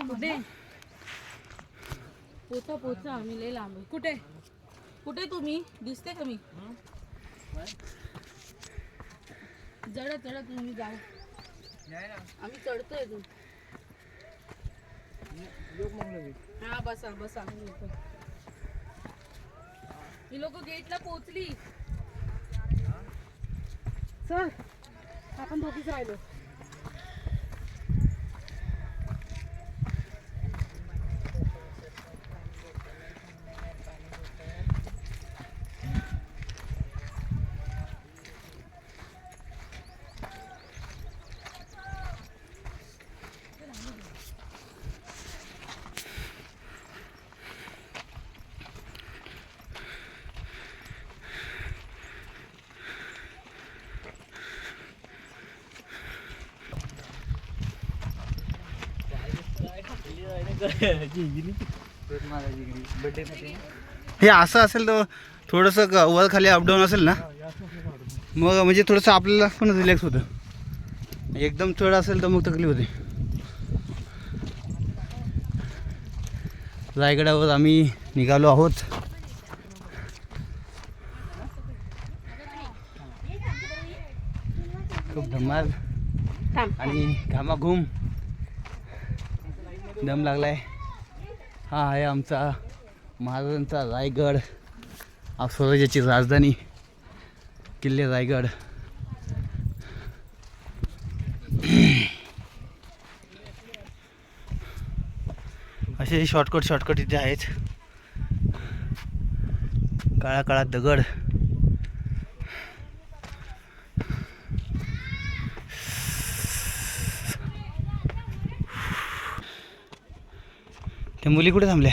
कुठे? पोचा पोचा आम्ही लय लांब. कुठे? कुठे तुम्ही? दिसते का मी? चढत चढत तुम्ही जाऊ आम्ही चढतोय तू हा बसा बसा. ही लोक गेटला पोहोचली. चल आपण दोघीच राहिलो. हे असं असेल तर थोडंसं वर खाली अपडाऊन असेल ना? मग म्हणजे थोडंसं आपल्याला पण रिलॅक्स होतं. एकदम चढ असेल तर मग तकलीफ होते. रायगडावर आम्ही निघालो आहोत. खूप धमाल आणि घामाघूम. दम लागलाय. हा आहे आमचा महाराजांचा रायगड स्वराज्याची राजधानी किल्ले रायगड. असे शॉर्टकट शॉर्टकट इथे आहेत. काळा काळा दगड. त्या मुली कुठे थांबल्या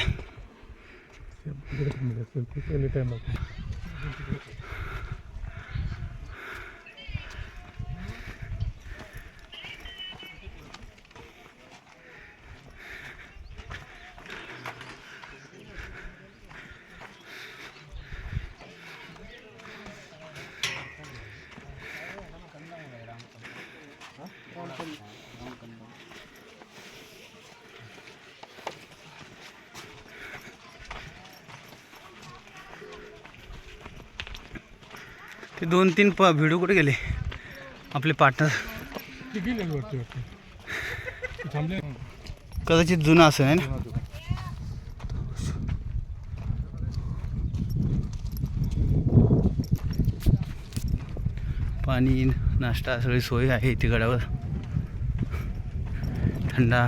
ते दोन तीन प व्हिडिओ कुठे गेले? आपले पार्टनर कदाचित जुना असं आहे ना? पाणी नाश्ता सगळी सोय आहे इथे गडावर. थंडा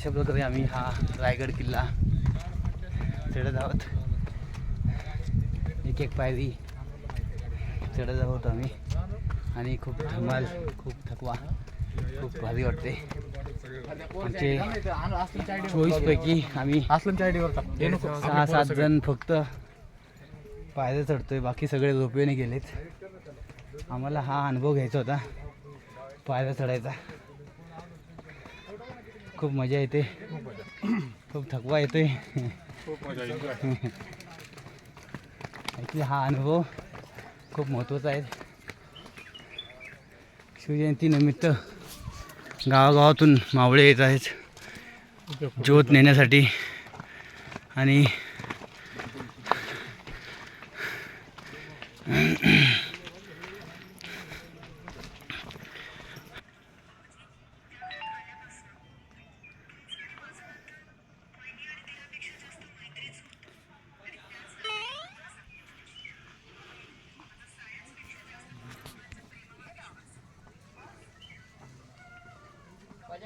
अशा प्रकारे आम्ही हा रायगड किल्ला चढत आहोत. एक एक पायरी चढत आहोत आम्ही. आणि खूप धमाल खूप थकवा खूप भारी वाटते. आमचे चोवीसपैकी आम्ही सहा सात जण फक्त पायऱ्या चढतोय. बाकी सगळे झोपेने गेलेत. आम्हाला हा अनुभव घ्यायचा होता. पायऱ्या चढायचा. खूप मजा येते. खूप थकवा येतोय. हा अनुभव खूप महत्त्वाचा आहे. शिवजयंतीनिमित्त गावागावातून मावळे येत आहेत. ज्योत नेण्यासाठी. आणि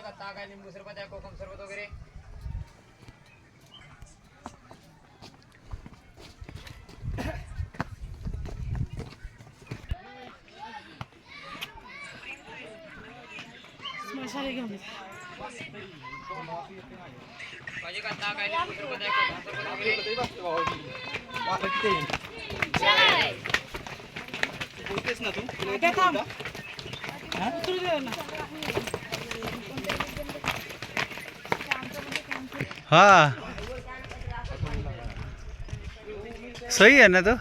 का ताक आहे लिंबू सरबत आहे कोकम सरबत वगैरे मशाले घेऊन ये. पाहिजे का ताक आहे लिंबू सरबत आहे कोकम सरबत वगैरे काय थांब उतरू दे ना हा. सही आहे ना तो?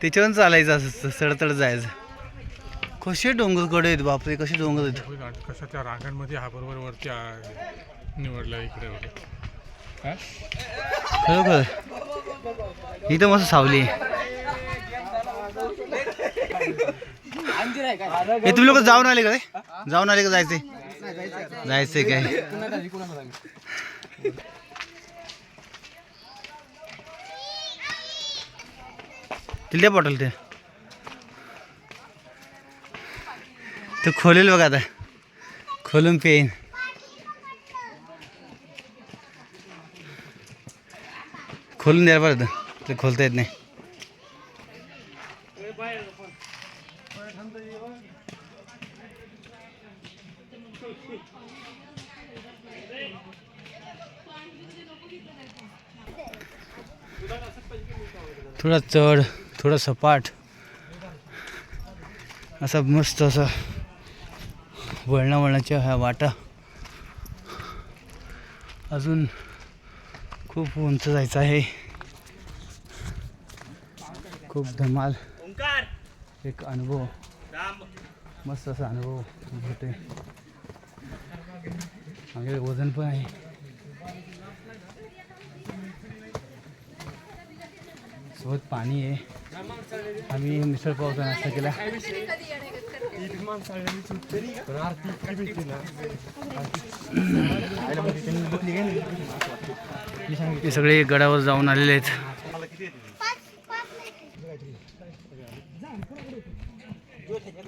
त्याच्यावरून चालायचं असं सडतड जायचं. कसे डोंगरकडे आहेत बापरे कसे डोंगर आहेत? ना, कशाच्या रांगांमध्ये हा बरोबर वरती निवडला इकडे वगैरे हा? खरोखर? इथं मस्त सावली हे तुम्ही लोक जाऊन आले का रे? जाऊन आले का जायचे जायचंय काय? तिला बॉटल ते. ते खोलेल बघा आता. खोलून पेन खोलून द्या बरं ते खोलता येत नाही. थोडा चढ थोडा सपाट. असा मस्त असा वळणा वळणाच्या ह्या वाटा. अजून खूप उंच जायचं आहे. खूप धमाल. एक अनुभव. मस्त असा अनुभव होते मागे वजन पण आहे. सोबत पाणी आहे. आम्ही मिसळ नाश्ता केला. हे सगळे गडावर जाऊन आलेले आहेत.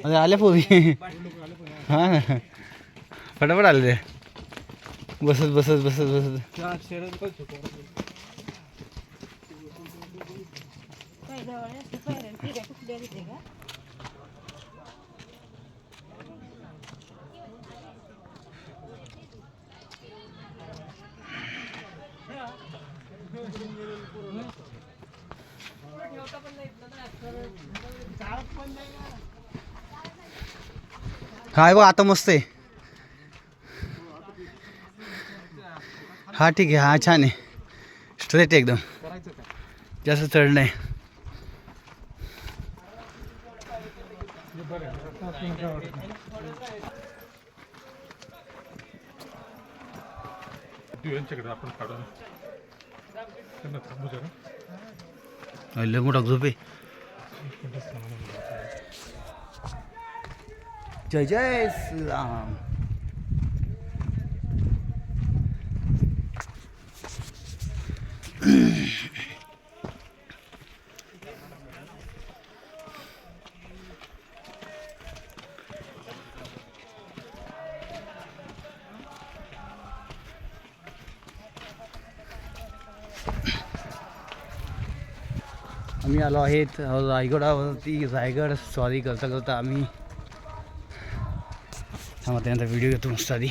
अरे आले पोरी. हा. ना फटाफट आले. बसत बसत बसत बसत. काय बघ आता मस्त आहे. हा ठीक आहे हा छान आहे. स्ट्रेट एकदम. जास्त चढ नाही. यांच्याकडे आपण काढून त्यांना थांबू जरा लय मोठा ग्रुप आहे जय जय श्रीराम आम्ही आलो आहेत. रायगडावरती रायगड सॉरी करता करता आम्ही थांबा त्यानंतर व्हिडिओ घेतो मस्त आधी.